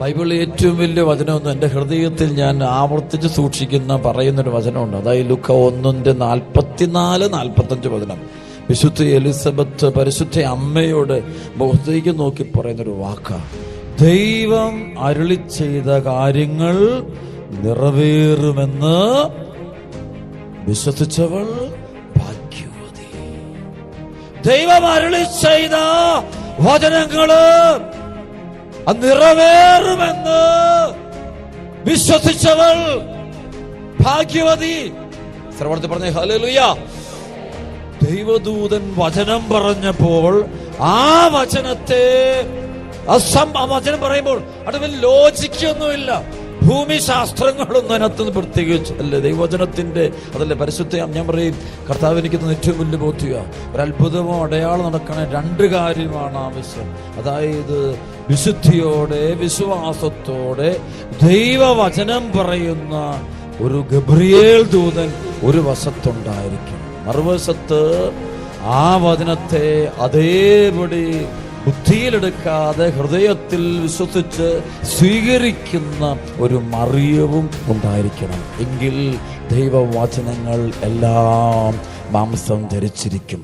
ബൈബിളിലെ ഏറ്റവും വലിയ വചനമൊന്നും എന്റെ ഹൃദയത്തിൽ ഞാൻ ആവർത്തിച്ച് സൂക്ഷിക്കുന്ന പറയുന്നൊരു വചനമുണ്ട്. അതായത് ലുക്ക ഒന്നിന്റെ നാൽപ്പത്തിനാല് നാൽപ്പത്തഞ്ച് വചനം. വിശുദ്ധ എലിസബത്ത് പരിശുദ്ധ അമ്മയോട് മുഖത്തേക്ക് നോക്കി പറയുന്നൊരു വാക്ക. ദൈവം അരുളി ചെയ്ത കാര്യങ്ങൾ നിറവേറുമെന്ന് വിശ്വസിച്ചവൾ ഭാഗ്യവതി. ദൈവം അരുളി ചെയ്ത വചനങ്ങൾ അത് നിറവേറുമെന്ന് വിശ്വസിച്ചവൾ ഭാഗ്യവതി. ശ്രവണത്തിൽ പറഞ്ഞ ഹലലുയ ദൈവദൂതൻ വചനം പറഞ്ഞപ്പോൾ ആ വചനത്തെ അസം ആ വചനം പറയുമ്പോൾ അടുവിൽ ലോജിക്കൊന്നുമില്ല ഭൂമി ശാസ്ത്രങ്ങളൊന്നും അതിനകത്ത് പ്രത്യേകിച്ച് അല്ലേ. ദൈവവചനത്തിന്റെ അതല്ലേ പരിശുദ്ധ ഞാൻ പറയും കർത്താവ് എനിക്ക് ഏറ്റവും വലിയ ബോധ്യ ഒരു അത്ഭുതമോ അടയാളം നടക്കണ രണ്ട് കാര്യമാണ് ആവശ്യം അതായത് വിശുദ്ധിയോടെ വിശ്വാസത്തോടെ ദൈവവചനം പറയുന്ന ഒരു ഗബ്രിയേൽ ദൂതൻ ഒരു വശത്തുണ്ടായിരിക്കും മറുവശത്ത് ആ വചനത്തെ അതേപടി ബുദ്ധിയിലെടുക്കാതെ ഹൃദയത്തിൽ വിശ്വസിച്ച് സ്വീകരിക്കുന്ന ഒരു മറിയവും ഉണ്ടായിരിക്കണം. എങ്കിൽ ദൈവവചനങ്ങൾ എല്ലാം മാംസം ധരിച്ചിരിക്കും.